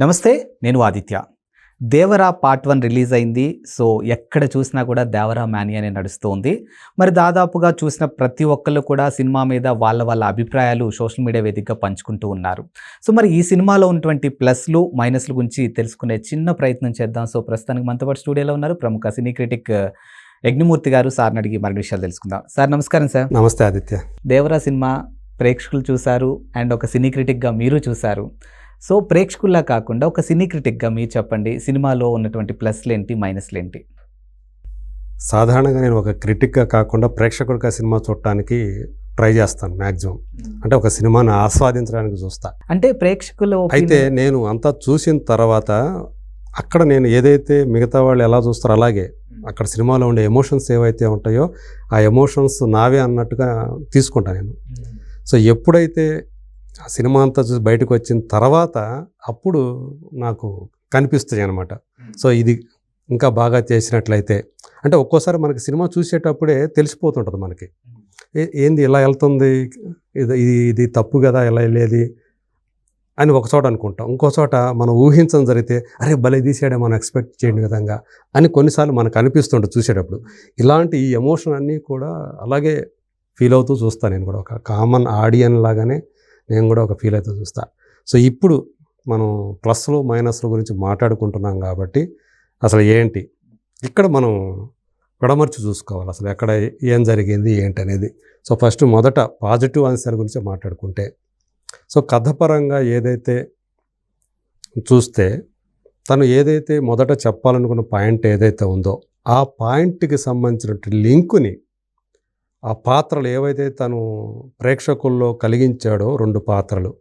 నమస్తే నేను Aditya. Devara part one release అయింది. సో ఎక్కడ చూసినా కూడా దేవరా మ్యానీ అనే నడుస్తుంది. మరి దాదాపుగా చూసిన ప్రతి ఒక్కళ్ళు కూడా సినిమా మీద వాళ్ళ వాళ్ళ అభిప్రాయాలు సోషల్ మీడియా వేదికగా పంచుకుంటూ ఉన్నారు. సో మరి ఈ సినిమాలో ఉన్నటువంటి ప్లస్లు మైనస్ల గురించి తెలుసుకునే చిన్న ప్రయత్నం చేద్దాం. సో ప్రస్తుతానికి మనతో పాటు స్టూడియోలో ఉన్నారు ప్రముఖ సినీ క్రిటిక్ యజ్ఞమూర్తి గారు. సార్ని అడిగి మరిన్ని విషయాలు తెలుసుకుందాం. సార్ నమస్కారం సార్. నమస్తే ఆదిత్య. దేవరా సినిమా ప్రేక్షకులు చూశారు. అండ్ ఒక సినీ క్రిటిక్గా మీరు చూశారు. సో ప్రేక్షకుల్లా కాకుండా ఒక సినీ క్రిటిక్గా మీరు చెప్పండి సినిమాలో ఉన్నటువంటి ప్లస్లు ఏంటి మైనస్లు ఏంటి? సాధారణంగా నేను ఒక క్రిటిక్గా కాకుండా ప్రేక్షకుడిగా సినిమా చూడటానికి ట్రై చేస్తాను మ్యాక్సిమం అంటే ఒక సినిమాని ఆస్వాదించడానికి చూస్తా. అంటే ప్రేక్షకుల అయితే నేను అంతా చూసిన తర్వాత అక్కడ నేను ఏదైతే మిగతా వాళ్ళు ఎలా చూస్తారో అలాగే అక్కడ సినిమాలో ఉండే ఎమోషన్స్ ఏవైతే ఉంటాయో ఆ ఎమోషన్స్ నావే అన్నట్టుగా తీసుకుంటాను నేను. సో ఎప్పుడైతే ఆ సినిమా అంతా చూసి బయటకు వచ్చిన తర్వాత అప్పుడు నాకు కనిపిస్తాయి అనమాట సో ఇది ఇంకా బాగా చేసినట్లయితే. అంటే ఒక్కోసారి మనకి సినిమా చూసేటప్పుడే తెలిసిపోతుంటుంది మనకి. ఏ- ఏంది ఇలా వెళ్తుంది? ఇది ఇది ఇది తప్పు కదా? ఇలా వెళ్ళేది? అని ఒక చోట అనుకుంటాం. ఇంకో చోట మనం ఊహించడం జరిగితే అరే భలే తీసాడే మనం ఎక్స్పెక్ట్ చేయని విధంగా అని కొన్నిసార్లు మనకు అనిపిస్తుంటుంది చూసేటప్పుడు. ఇలాంటి ఈ ఎమోషన్ అన్నీ కూడా అలాగే ఫీల్ అవుతూ చూస్తాను నేను కూడా. ఒక కామన్ ఆడియన్ లాగానే నేను కూడా ఒక ఫీల్ అయితే చూస్తా. సో ఇప్పుడు మనం ప్లస్లు మైనస్ల గురించి మాట్లాడుకుంటున్నాం కాబట్టి అసలు ఏంటి? ఇక్కడ మనం విడమర్చి చూసుకోవాలి. అసలు ఎక్కడ ఏం జరిగింది ఏంటి అనేది సో ఫస్ట్ మొదట పాజిటివ్ ఆన్సర్ గురించి మాట్లాడుకుంటే. సో కథపరంగా ఏదైతే చూస్తే తను ఏదైతే మొదట చెప్పాలనుకున్న పాయింట్ ఏదైతే ఉందో ఆ పాయింట్కి సంబంధించినటువంటి లింకుని ఆ పాత్రలు ఏవైతే తను ప్రేక్షకుల్లో కలిగించాడో రెండు పాత్రలు.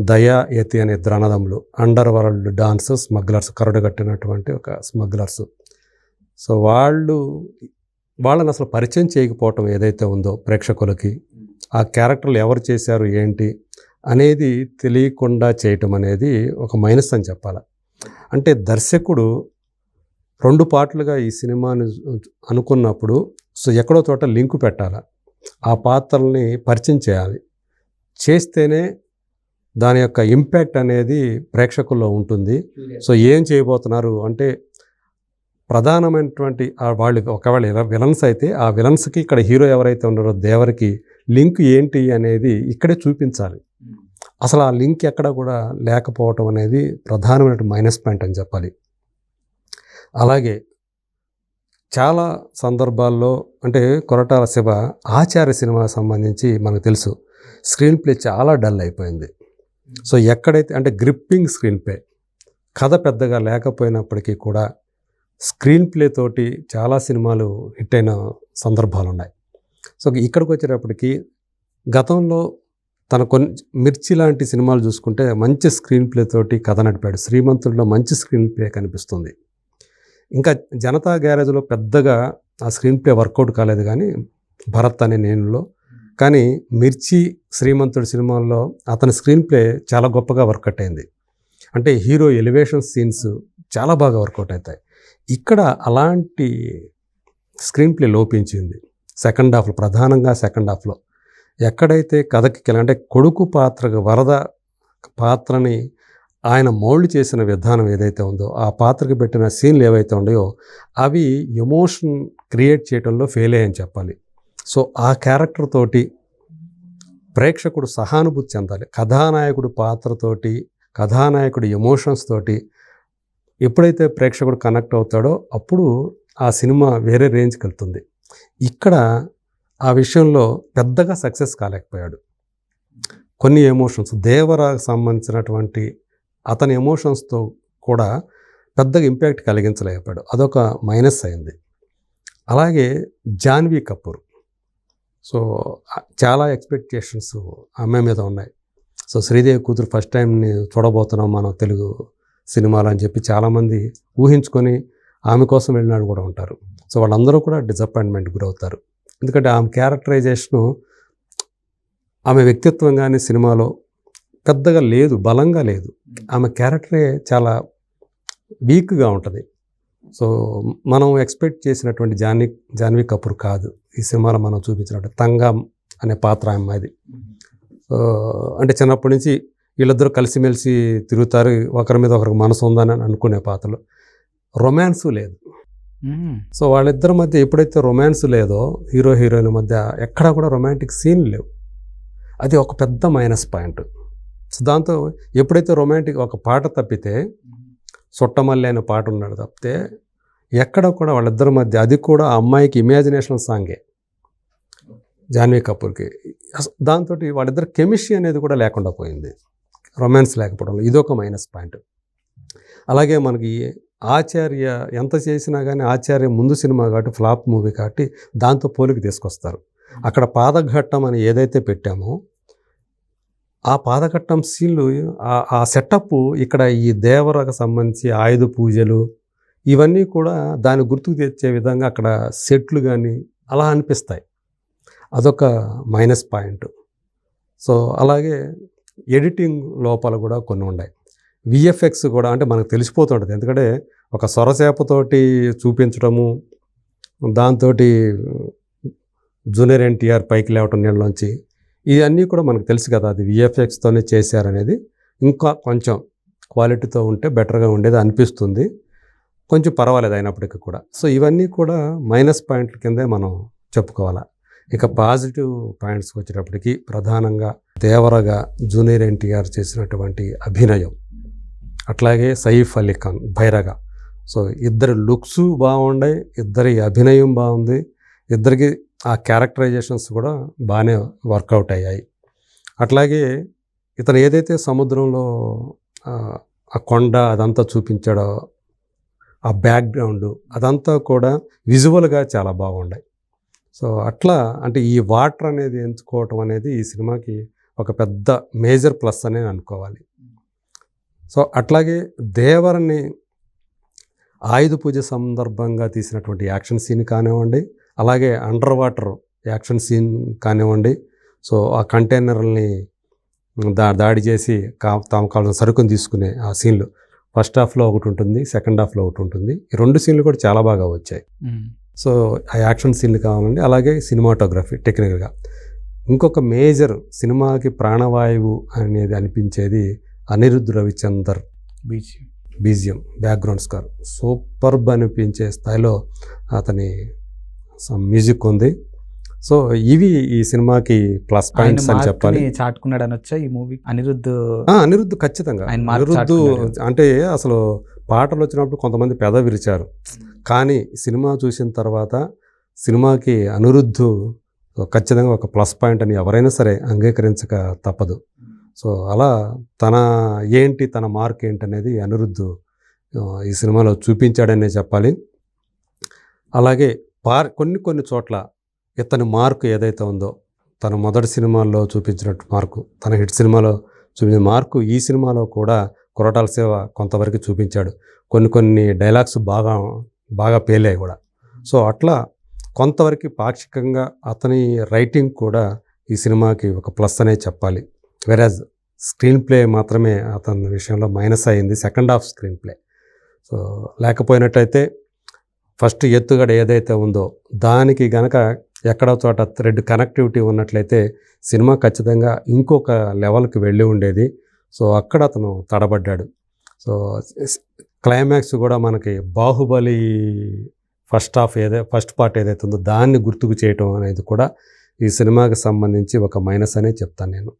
దయా యతి అనే అన్నదమ్ములు అండర్ వరల్డ్ డాన్స్ స్మగ్లర్స్ కరడు కట్టినటువంటి ఒక స్మగ్లర్స్. సో వాళ్ళు వాళ్ళని అసలు పరిచయం చేయకపోవటం ఏదైతే ఉందో ప్రేక్షకులకి ఆ క్యారెక్టర్లు ఎవరు చేశారు ఏంటి అనేది తెలియకుండా చేయటం అనేది ఒక మైనస్ అని చెప్పాలి. అంటే దర్శకుడు రెండు పాటలుగా ఈ సినిమాని అనుకున్నప్పుడు సో ఎక్కడో చోట లింకు పెట్టాలి. ఆ పాత్రల్ని పరిచయం చేయాలి. చేస్తేనే దాని యొక్క ఇంపాక్ట్ అనేది ప్రేక్షకుల్లో ఉంటుంది. సో ఏం చేయబోతున్నారు అంటే ప్రధానమైనటువంటి వాళ్ళు ఒకవేళ విలన్స్ అయితే ఆ విలన్స్కి ఇక్కడ హీరో ఎవరైతే ఉన్నారో దేవరికి లింక్ ఏంటి అనేది ఇక్కడే చూపించాలి. అసలు ఆ లింక్ ఎక్కడ కూడా లేకపోవటం అనేది ప్రధానమైన మైనస్ పాయింట్ అని చెప్పాలి. అలాగే చాలా సందర్భాల్లో అంటే కొరటాల శివ ఆచార్య సినిమా సంబంధించి మనకు తెలుసు. స్క్రీన్ ప్లే చాలా డల్ అయిపోయింది. సో ఎక్కడైతే అంటే గ్రిప్పింగ్ స్క్రీన్ ప్లే కథ పెద్దగా లేకపోయినప్పటికీ కూడా స్క్రీన్ ప్లే తోటి చాలా సినిమాలు హిట్ అయిన సందర్భాలు ఉన్నాయి సో ఇక్కడికి వచ్చేటప్పటికి గతంలో తన కొన్ని మిర్చి లాంటి సినిమాలు చూసుకుంటే మంచి స్క్రీన్ ప్లే తోటి కథ నడిపాడు. శ్రీమంతుడిలో మంచి స్క్రీన్ ప్లే కనిపిస్తుంది. ఇంకా జనతా గ్యారేజ్లో పెద్దగా ఆ స్క్రీన్ ప్లే వర్కౌట్ కాలేదు కానీ భరత్ అనే నేనులో. కానీ మిర్చి శ్రీమంతుడి సినిమాల్లో అతని స్క్రీన్ ప్లే చాలా గొప్పగా వర్కౌట్ అయింది. అంటే హీరో ఎలివేషన్ సీన్స్ చాలా బాగా వర్కౌట్ అవుతాయి. ఇక్కడ అలాంటి స్క్రీన్ ప్లే లోపించింది. సెకండ్ హాఫ్లో ప్రధానంగా సెకండ్ హాఫ్లో. ఎక్కడైతే కథకి అంటే కొడుకు పాత్రకు వరద పాత్రని ఆయన మౌల్డ్ చేసిన విధానం ఏదైతే ఉందో ఆ పాత్రకు పెట్టిన సీన్లు ఏవైతే ఉన్నాయో అవి ఎమోషన్ క్రియేట్ చేయడంలో ఫెయిల్ అయ్యని చెప్పాలి. సో ఆ క్యారెక్టర్ తోటి ప్రేక్షకుడు సహానుభూతి చెందాలి. కథానాయకుడు పాత్రతోటి కథానాయకుడి ఎమోషన్స్ తోటి ఎప్పుడైతే ప్రేక్షకుడు కనెక్ట్ అవుతాడో అప్పుడు ఆ సినిమా వేరే రేంజ్కి వెళ్తుంది. ఇక్కడ ఆ విషయంలో పెద్దగా సక్సెస్ కాలేకపోయాడు. కొన్ని ఎమోషన్స్ దేవరాకు సంబంధించినటువంటి అతని ఎమోషన్స్తో కూడా పెద్దగా ఇంపాక్ట్ కలిగించలేకపోయాడు. అదొక మైనస్ అయింది. అలాగే జాన్వీ కపూర్. సో చాలా ఎక్స్పెక్టేషన్స్ ఆమె మీద ఉన్నాయి. సో శ్రీదేవి కూతురు ఫస్ట్ టైం చూడబోతున్నాం మనం తెలుగు సినిమాలు అని చెప్పి చాలామంది ఊహించుకొని ఆమె కోసం వెళ్ళినాడు కూడా ఉంటారు. సో వాళ్ళందరూ కూడా డిసప్పాయింట్మెంట్ గురవుతారు. ఎందుకంటే ఆమె క్యారెక్టరైజేషను ఆమె వ్యక్తిత్వం కానీ సినిమాలో పెద్దగా లేదు బలంగా లేదు. ఆమె క్యారెక్టరే చాలా వీక్గా ఉంటుంది. సో మనం ఎక్స్పెక్ట్ చేసినటువంటి జాన్వీ జాన్వీ కపూర్ కాదు. ఈ సినిమాలో మనం చూపించినట్టు తంగం అనే పాత్ర అమ్మాయిది సో అంటే చిన్నప్పటి నుంచి వీళ్ళిద్దరూ కలిసిమెలిసి తిరుగుతారు ఒకరి మీద ఒకరికి మనసు ఉందని అనుకునే పాత్రలు. రొమాన్స్ లేదు. సో వాళ్ళిద్దరి మధ్య ఎప్పుడైతే రొమాన్స్ లేదో హీరో హీరోయిన్ మధ్య ఎక్కడా కూడా రొమాంటిక్ సీన్ లేవు. అది ఒక పెద్ద మైనస్ పాయింట్. సో దాంతో ఎప్పుడైతే రొమాంటిక్ ఒక పాట తప్పితే సొట్టమల్లి అనే పాట ఉన్నాడు తప్పితే ఎక్కడ కూడా వాళ్ళిద్దరి మధ్య అది కూడా ఆ అమ్మాయికి ఇమాజినేషన్ సాంగే జాన్వీ కపూర్కి. దాంతో వాళ్ళిద్దరు కెమిస్ట్రీ అనేది కూడా లేకుండా పోయింది. రొమాన్స్ లేకపోవడం ఇదొక మైనస్ పాయింట్ అలాగే మనకి ఆచార్య ఎంత చేసినా కానీ ఆచార్య ముందు సినిమా కాబట్టి ఫ్లాప్ మూవీ కాబట్టి దాంతో పోలికి తీసుకొస్తారు. అక్కడ పాదఘట్టం అని ఏదైతే పెట్టామో ఆ పాదకట్టం సీన్లు ఆ- ఆ సెటప్ ఇక్కడ ఈ దేవరకు సంబంధించి ఆయుధ పూజలు ఇవన్నీ కూడా దాని గుర్తుకు తెచ్చే విధంగా అక్కడ సెట్లు కానీ అలా అనిపిస్తాయి. అదొక మైనస్ పాయింట్. సో అలాగే ఎడిటింగ్ లోపాలు కూడా కొన్ని ఉన్నాయి విఎఫ్ఎక్స్ కూడా అంటే మనకు తెలిసిపోతుంటుంది. ఎందుకంటే ఒక సొరసేపతోటి చూపించడము దాంతో జూనియర్ ఎన్టీఆర్ పైకి లేవటం నీళ్ళలోంచి ఇవన్నీ కూడా మనకు తెలుసు కదా అది విఎఫ్ఎక్స్తోనే చేశారనేది. ఇంకా కొంచెం క్వాలిటీతో ఉంటే బెటర్గా ఉండేది అనిపిస్తుంది. కొంచెం పర్వాలేదు అయినప్పటికీ కూడా. సో ఇవన్నీ కూడా మైనస్ పాయింట్ల కిందే మనం చెప్పుకోవాలి. ఇక పాజిటివ్ పాయింట్స్కి వచ్చేటప్పటికి ప్రధానంగా దేవరగా జూనియర్ ఎన్టీఆర్ చేసినటువంటి అభినయం. అట్లాగే సయీఫ్ అలీ ఖాన్ భైరగా సో ఇద్దరి లుక్స్ బాగుండే ఇద్దరి అభినయం బాగుంది. ఇద్దరికి ఆ క్యారెక్టరైజేషన్స్ కూడా బాగానే వర్కౌట్ అయ్యాయి. అట్లాగే ఇతను ఏదైతే సముద్రంలో ఆ, కొండ అదంతా చూపించాడో ఆ బ్యాక్గ్రౌండ్ అదంతా కూడా విజువల్గా చాలా బాగుండాయి సో అట్లా అంటే ఈ వాటర్ అనేది ఎంచుకోవటం అనేది ఈ సినిమాకి ఒక పెద్ద మేజర్ ప్లస్ అని అనుకోవాలి. సో అట్లాగే దేవరని ఆయుధ పూజ సందర్భంగా తీసినటువంటి యాక్షన్ సీన్ కానివ్వండి అలాగే అండర్ వాటర్ యాక్షన్ సీన్ కానివ్వండి. సో ఆ కంటైనర్ని దా దాడి చేసి కా తాము కావాల్సిన సరుకుని తీసుకునే ఆ సీన్లు. ఫస్ట్ హాఫ్లో ఒకటి ఉంటుంది సెకండ్ హాఫ్లో ఒకటి ఉంటుంది. ఈ రెండు సీన్లు కూడా చాలా బాగా వచ్చాయి. సో ఆ యాక్షన్ సీన్లు కావాలండి. అలాగే సినిమాటోగ్రఫీ టెక్నికల్గా. ఇంకొక మేజర్ సినిమాకి ప్రాణవాయువు అనేది అనిపించేది అనిరుద్ధ్ రవిచందర్ బీచ్ బీజియం బ్యాక్గ్రౌండ్ స్కార్. సూపర్బ్ అనిపించే స్థాయిలో అతని సమ్ మ్యూజిక్ ఉంది. సో ఇవి ఈ సినిమాకి ప్లస్ పాయింట్స్ అని చెప్పాలి. చాటుకున్నాడు అని వచ్చా ఈ మూవీ అనిరుద్ధ్ అనిరుద్ధ్ ఖచ్చితంగా. అనిరుద్ధ్. అంటే అసలు పాటలు వచ్చినప్పుడు కొంతమంది పెద విరిచారు. కానీ సినిమా చూసిన తర్వాత సినిమాకి అనిరుద్ధు ఖచ్చితంగా ఒక ప్లస్ పాయింట్ అని ఎవరైనా సరే అంగీకరించక తప్పదు. సో అలా తన ఏంటి తన మార్క్ ఏంటి అనేది అనిరుద్ధు ఈ సినిమాలో చూపించాడనే చెప్పాలి. అలాగే పార్ కొన్ని కొన్ని చోట్ల ఇతని మార్కు ఏదైతే ఉందో తన మొదటి సినిమాల్లో చూపించినట్టు మార్కు తన హిట్ సినిమాలో చూపించిన మార్కు ఈ సినిమాలో కూడా కొరటాల సేవ కొంతవరకు చూపించాడు. కొన్ని కొన్ని డైలాగ్స్ బాగా బాగా పేలాయి కూడా. సో అట్లా కొంతవరకు పాక్షికంగా అతని రైటింగ్ కూడా ఈ సినిమాకి ఒక ప్లస్ అనే చెప్పాలి. వెరాజ్ స్క్రీన్ ప్లే మాత్రమే అతని విషయంలో మైనస్ అయింది second half screen play. So లేకపోయినట్టయితే first ఎత్తుగడ ఏదైతే ఉందో దానికి గనక ఎక్కడో చోట థ్రెడ్ కనెక్టివిటీ ఉన్నట్లయితే సినిమా ఖచ్చితంగా ఇంకొక లెవెల్కి వెళ్ళి ఉండేది. సో అక్కడ అతను తడబడ్డాడు. సో క్లైమాక్స్ కూడా మనకి బాహుబలి ఫస్ట్ హాఫ్ ఏదై ఫస్ట్ పార్ట్ ఏదైతే ఉందో దాన్ని గుర్తుకు చేయటం అనేది కూడా ఈ సినిమాకి సంబంధించి ఒక మైనస్ అనే చెప్తాను నేను.